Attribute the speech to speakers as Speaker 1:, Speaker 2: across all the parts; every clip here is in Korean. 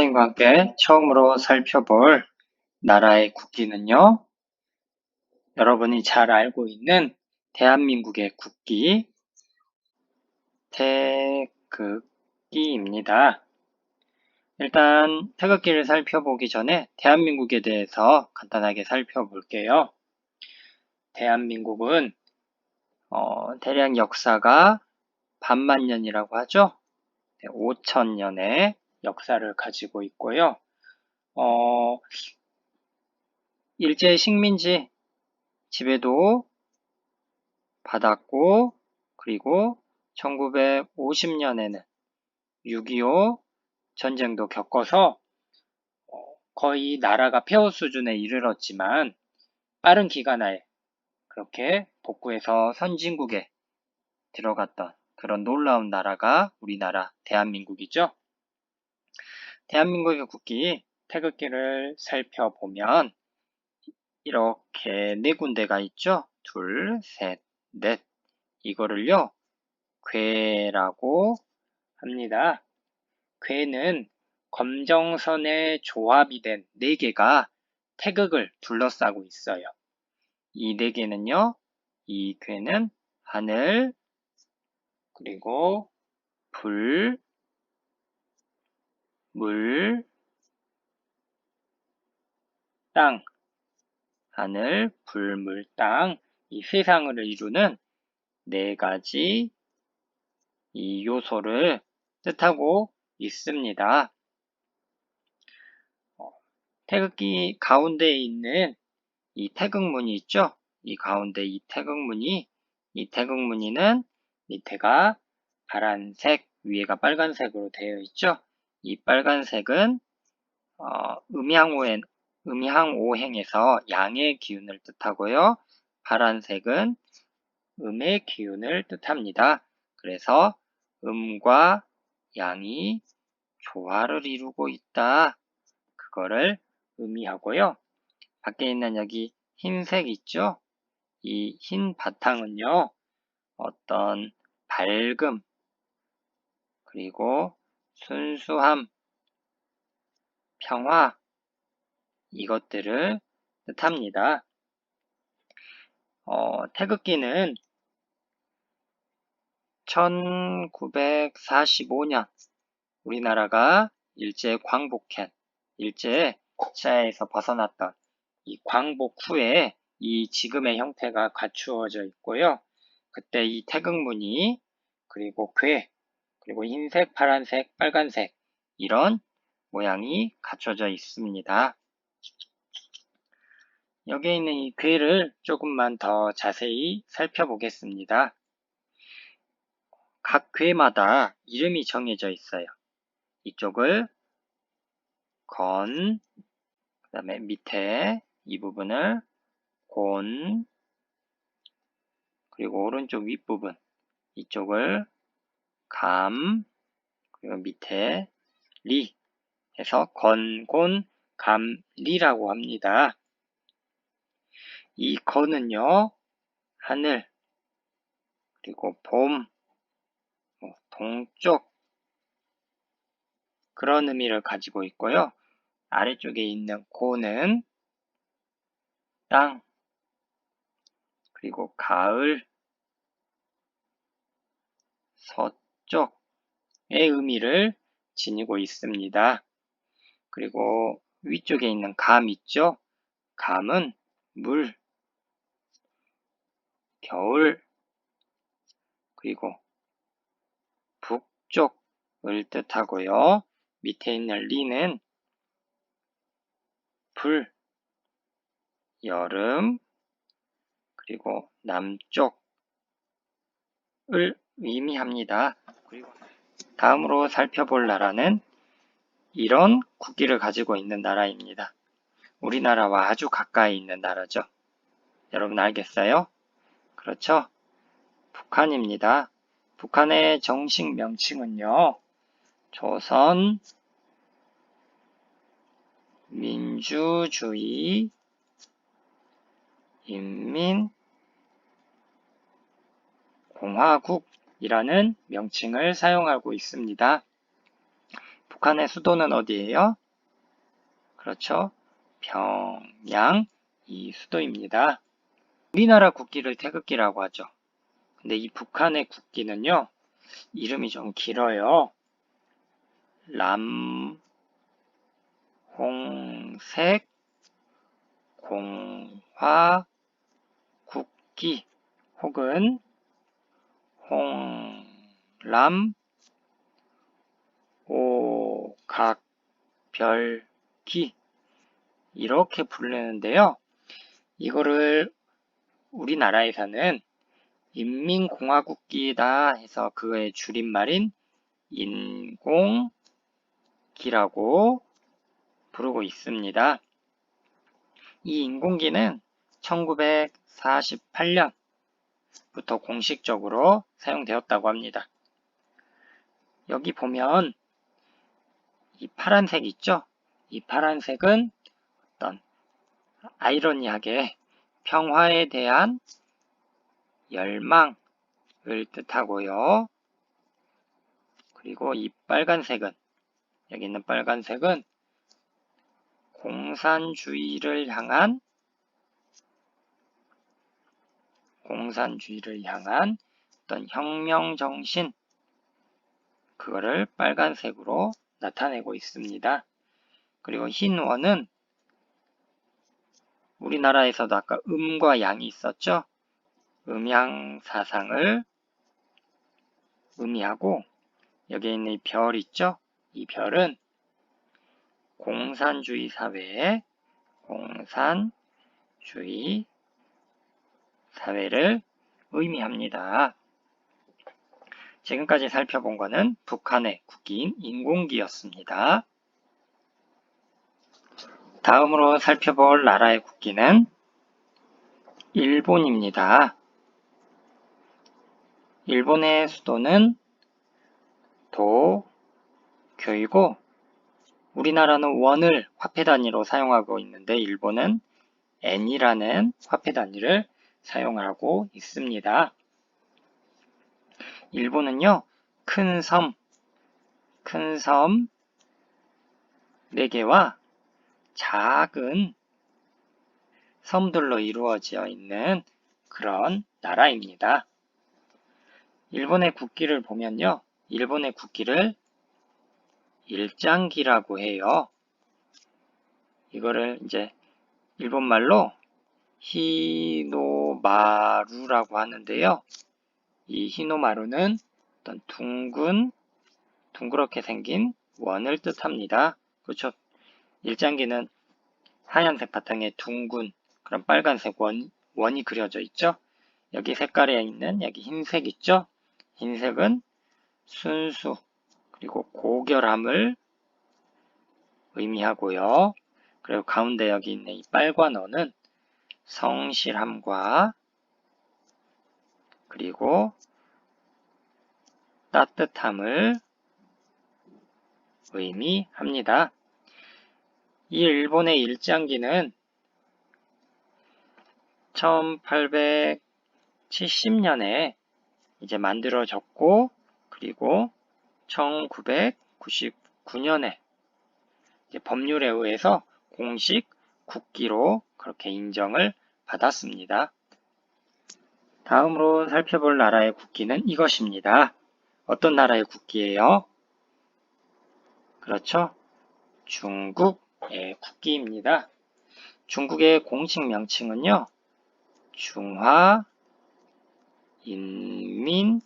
Speaker 1: 선생님과 함께 처음으로 살펴볼 나라의 국기는요. 여러분이 잘 알고 있는 대한민국의 국기 태극기입니다. 일단 태극기를 살펴보기 전에 대한민국에 대해서 간단하게 살펴볼게요. 대한민국은 어, 대략 역사가 반만 년이라고 하죠. 5천 년의 역사를 가지고 있고요. 어, 일제 식민지 지배도 받았고, 그리고 1950년에는 6.25 전쟁도 겪어서 어, 거의 나라가 폐허 수준에 이르렀지만 빠른 기간 하에 그렇게 복구해서 선진국에 들어갔던 그런 놀라운 나라가 우리나라 대한민국이죠. 대한민국의 국기 태극기를 살펴보면 이렇게 네 군데가 있죠. 둘, 셋, 넷. 이거를요, 괴라고 합니다. 괴는 검정선의 조합이 된 네 개가 태극을 둘러싸고 있어요. 이 네 개는요, 이 괴는 하늘, 그리고 불, 물, 땅, 하늘, 불, 물, 땅, 이 세상을 이루는 네 가지 이 요소를 뜻하고 있습니다. 어, 태극기 가운데에 있는 이 태극무늬 있죠? 이 가운데 이 태극무늬, 이 태극무늬는 밑에가 파란색, 위에가 빨간색으로 되어 있죠? 이 빨간색은 어, 음양오행, 음양오행에서 양의 기운을 뜻하고요. 파란색은 음의 기운을 뜻합니다. 그래서 음과 양이 조화를 이루고 있다. 그거를 의미하고요. 밖에 있는 여기 흰색 있죠? 이 흰 바탕은요. 어떤 밝음, 그리고 순수함, 평화, 이것들을 뜻합니다. 어, 태극기는 1945년 우리나라가 일제 광복한 일제 시야에서 벗어났던 이 광복 후에 이 지금의 형태가 갖추어져 있고요. 그때 이 태극무늬 그리고 괴 그리고 흰색, 파란색, 빨간색 이런 모양이 갖춰져 있습니다. 여기에 있는 이 괴를 조금만 더 자세히 살펴보겠습니다. 각 괴마다 이름이 정해져 있어요. 이쪽을 건, 그 다음에 밑에 이 부분을 곤, 그리고 오른쪽 윗부분 이쪽을 감, 그리고 밑에 리 해서 건곤 감리라고 합니다. 이 건은요, 하늘, 그리고 봄, 뭐 동쪽, 그런 의미를 가지고 있고요. 아래쪽에 있는 고는 땅, 그리고 가을, 서쪽 의 의미를 지니고 있습니다. 그리고 위쪽에 있는 감 있죠? 감은 물, 겨울, 그리고 북쪽을 뜻하고요. 밑에 있는 리는 불, 여름, 그리고 남쪽을 의미합니다. 다음으로 살펴볼 나라는 이런 국기를 가지고 있는 나라입니다. 우리나라와 아주 가까이 있는 나라죠. 여러분 알겠어요? 그렇죠? 북한입니다. 북한의 정식 명칭은요. 조선 민주주의 인민공화국 이라는 명칭을 사용하고 있습니다. 북한의 수도는 어디예요? 그렇죠. 평양 이 수도입니다. 우리나라 국기를 태극기라고 하죠. 근데 이 북한의 국기는요. 이름이 좀 길어요. 람, 홍색, 공화, 국기 혹은 홍람, 오각별기 이렇게 부르는데요. 이거를 우리나라에서는 인민공화국기다 해서 그의 줄임말인 인공기라고 부르고 있습니다. 이 인공기는 1948년 부터 공식적으로 사용되었다고 합니다. 여기 보면 이 파란색 있죠? 이 파란색은 어떤 아이러니하게 평화에 대한 열망을 뜻하고요. 그리고 이 빨간색은 여기 있는 빨간색은 공산주의를 향한 공산주의를 향한 어떤 혁명 정신 그거를 빨간색으로 나타내고 있습니다. 그리고 흰 원은 우리나라에서도 아까 음과 양이 있었죠? 음양 사상을 의미하고 여기에 있는 이 별 있죠? 이 별은 공산주의 사회의 공산주의 사회를 의미합니다. 지금까지 살펴본 것은 북한의 국기인 인공기였습니다. 다음으로 살펴볼 나라의 국기는 일본입니다. 일본의 수도는 도쿄이고 우리나라는 원을 화폐 단위로 사용하고 있는데 일본은 엔이라는 화폐 단위를 사용하고 있습니다. 일본은요, 큰 섬, 큰 섬 4개와 작은 섬들로 이루어져 있는 그런 나라입니다. 일본의 국기를 보면요. 일본의 국기를 일장기라고 해요. 이거를 이제 일본말로 히노마루라고 하는데요. 이 히노마루는 어떤 둥근, 둥그렇게 생긴 원을 뜻합니다. 그렇죠? 일장기는 하얀색 바탕에 둥근 그런 빨간색 원, 원이 그려져 있죠. 여기 색깔에 있는 여기 흰색 있죠. 흰색은 순수 그리고 고결함을 의미하고요. 그리고 가운데 여기 있는 이 빨간 원은 성실함과 그리고 따뜻함을 의미합니다. 이 일본의 일장기는 1870년에 이제 만들어졌고 그리고 1999년에 법률에 의해서 공식 국기로 그렇게 인정을 받았습니다. 다음으로 살펴볼 나라의 국기는 이것입니다. 어떤 나라의 국기예요? 그렇죠? 중국의 국기입니다. 중국의 공식 명칭은요. 중화 인민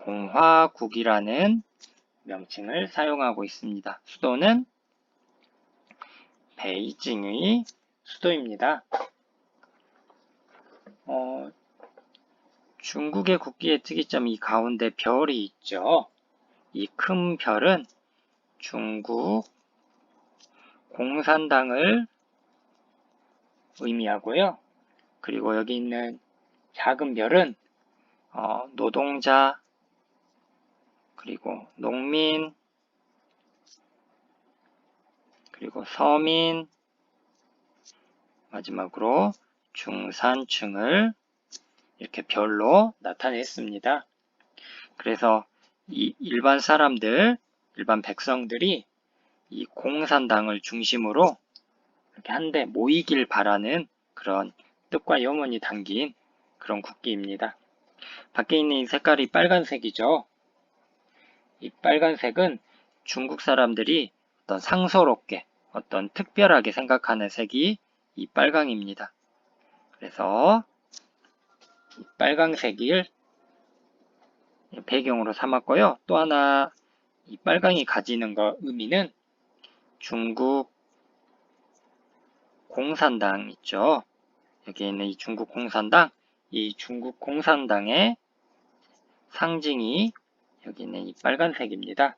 Speaker 1: 공화국이라는 명칭을 사용하고 있습니다. 수도는 베이징의 수도입니다. 어, 중국의 국기의 특이점 이 가운데 별이 있죠. 이 큰 별은 중국 공산당을 의미하고요. 그리고 여기 있는 작은 별은 어, 노동자 그리고 농민 그리고 서민 마지막으로 중산층을 이렇게 별로 나타냈습니다. 그래서 이 일반 사람들 일반 백성들이 이 공산당을 중심으로 이렇게 한데 모이길 바라는 그런 뜻과 염원이 담긴 그런 국기입니다. 밖에 있는 이 색깔이 빨간색이죠. 이 빨간색은 중국 사람들이 어떤 상서롭게 어떤 특별하게 생각하는 색이 이 빨강입니다. 그래서 이 빨강색을 배경으로 삼았고요. 또 하나 이 빨강이 가지는 거 의미는 중국 공산당 있죠. 여기 있는 이 중국 공산당, 이 중국 공산당의 상징이 여기 있는 이 빨간색입니다.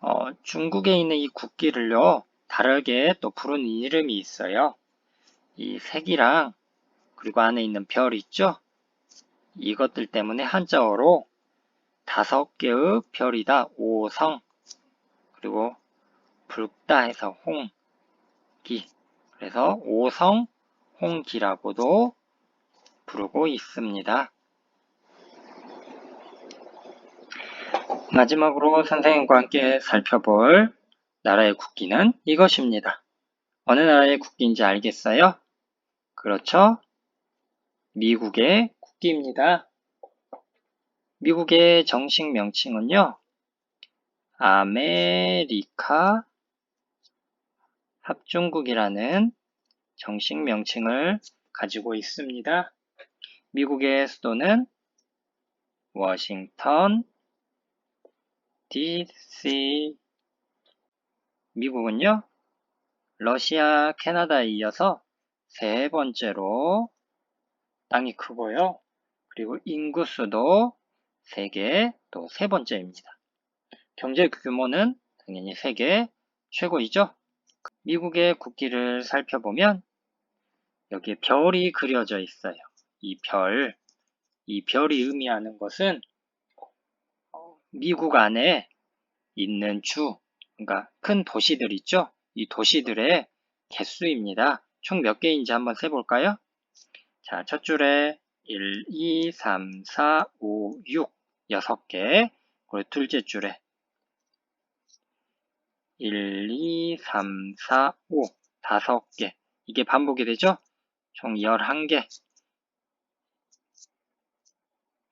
Speaker 1: 어, 중국에 있는 이 국기를요, 다르게 또 부르는 이름이 있어요. 이 색이랑 그리고 안에 있는 별 있죠? 이것들 때문에 한자어로 다섯 개의 별이다. 오성 그리고 붉다 해서 홍기 그래서 오성 홍기라고도 부르고 있습니다. 마지막으로 선생님과 함께 살펴볼 나라의 국기는 이것입니다. 어느 나라의 국기인지 알겠어요? 그렇죠? 미국의 국기입니다. 미국의 정식 명칭은요, 아메리카 합중국이라는 정식 명칭을 가지고 있습니다. 미국의 수도는 워싱턴, DC. 미국은요, 러시아, 캐나다에 이어서 세 번째로 땅이 크고요. 그리고 인구수도 세계 또 세 번째입니다. 경제 규모는 당연히 세계 최고이죠. 미국의 국기를 살펴보면 여기에 별이 그려져 있어요. 이 별, 이 별이 의미하는 것은 미국 안에 있는 주, 그러니까 큰 도시들 있죠? 이 도시들의 개수입니다. 총 몇 개인지 한번 세볼까요? 자, 첫 줄에 1, 2, 3, 4, 5, 6, 6개. 그리고 둘째 줄에 1, 2, 3, 4, 5, 5개. 이게 반복이 되죠? 총 11개.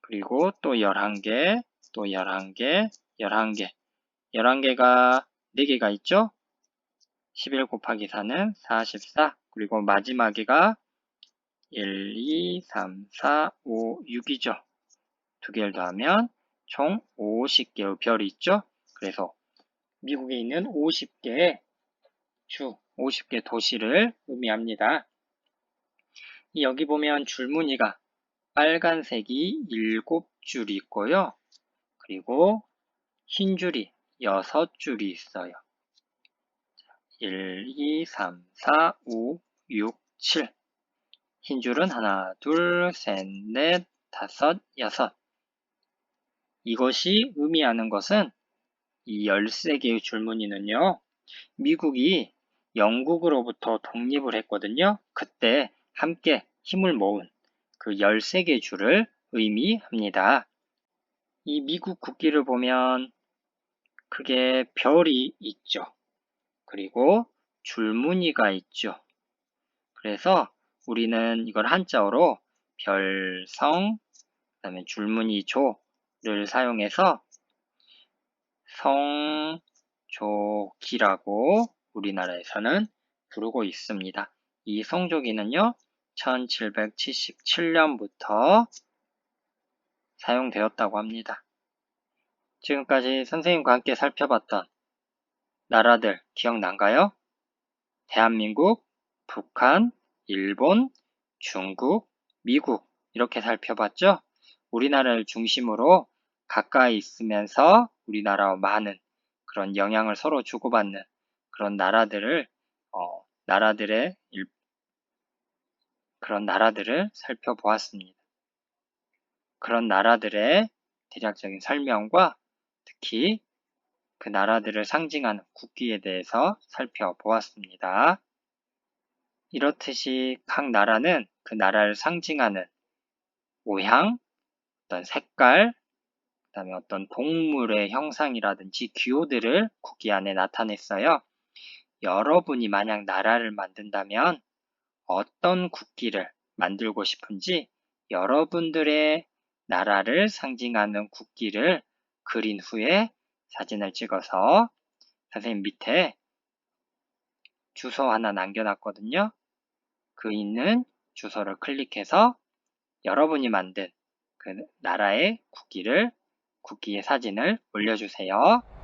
Speaker 1: 그리고 또 11개, 또 11개, 11개. 11개가 4개가 있죠? 11 곱하기 4는 44. 그리고 마지막에가 1, 2, 3, 4, 5, 6이죠. 두 개를 더하면 총 50개의 별이 있죠. 그래서 미국에 있는 50개의 주, 50개 도시를 의미합니다. 여기 보면 줄무늬가 빨간색이 7줄이 있고요. 그리고 흰 줄이 6줄이 있어요. 1, 2, 3, 4, 5, 6, 7. 흰 줄은 하나, 둘, 셋, 넷, 다섯, 여섯. 이것이 의미하는 것은 이 13개의 줄무늬는요, 미국이 영국으로부터 독립을 했거든요. 그때 함께 힘을 모은 그 13개 줄을 의미합니다. 이 미국 국기를 보면 크게 별이 있죠. 그리고 줄무늬가 있죠. 그래서 우리는 이걸 한자어로 별성, 그 다음에 줄무늬 조를 사용해서 성조기라고 우리나라에서는 부르고 있습니다. 이 성조기는요, 1777년부터 사용되었다고 합니다. 지금까지 선생님과 함께 살펴봤던 나라들 기억난가요? 대한민국, 북한, 일본, 중국, 미국 이렇게 살펴봤죠? 우리나라를 중심으로 가까이 있으면서 우리나라와 많은 그런 영향을 서로 주고받는 그런 나라들을 어, 나라들의 일, 그런 나라들을 살펴보았습니다. 그런 나라들의 대략적인 설명과 특히 그 나라들을 상징하는 국기에 대해서 살펴보았습니다. 이렇듯이 각 나라는 그 나라를 상징하는 모양, 어떤 색깔, 그 다음에 어떤 동물의 형상이라든지 기호들을 국기 안에 나타냈어요. 여러분이 만약 나라를 만든다면 어떤 국기를 만들고 싶은지 여러분들의 나라를 상징하는 국기를 그린 후에 사진을 찍어서 선생님 밑에 주소 하나 남겨놨거든요. 그 있는 주소를 클릭해서 여러분이 만든 그 나라의 국기를 국기의 사진을 올려주세요.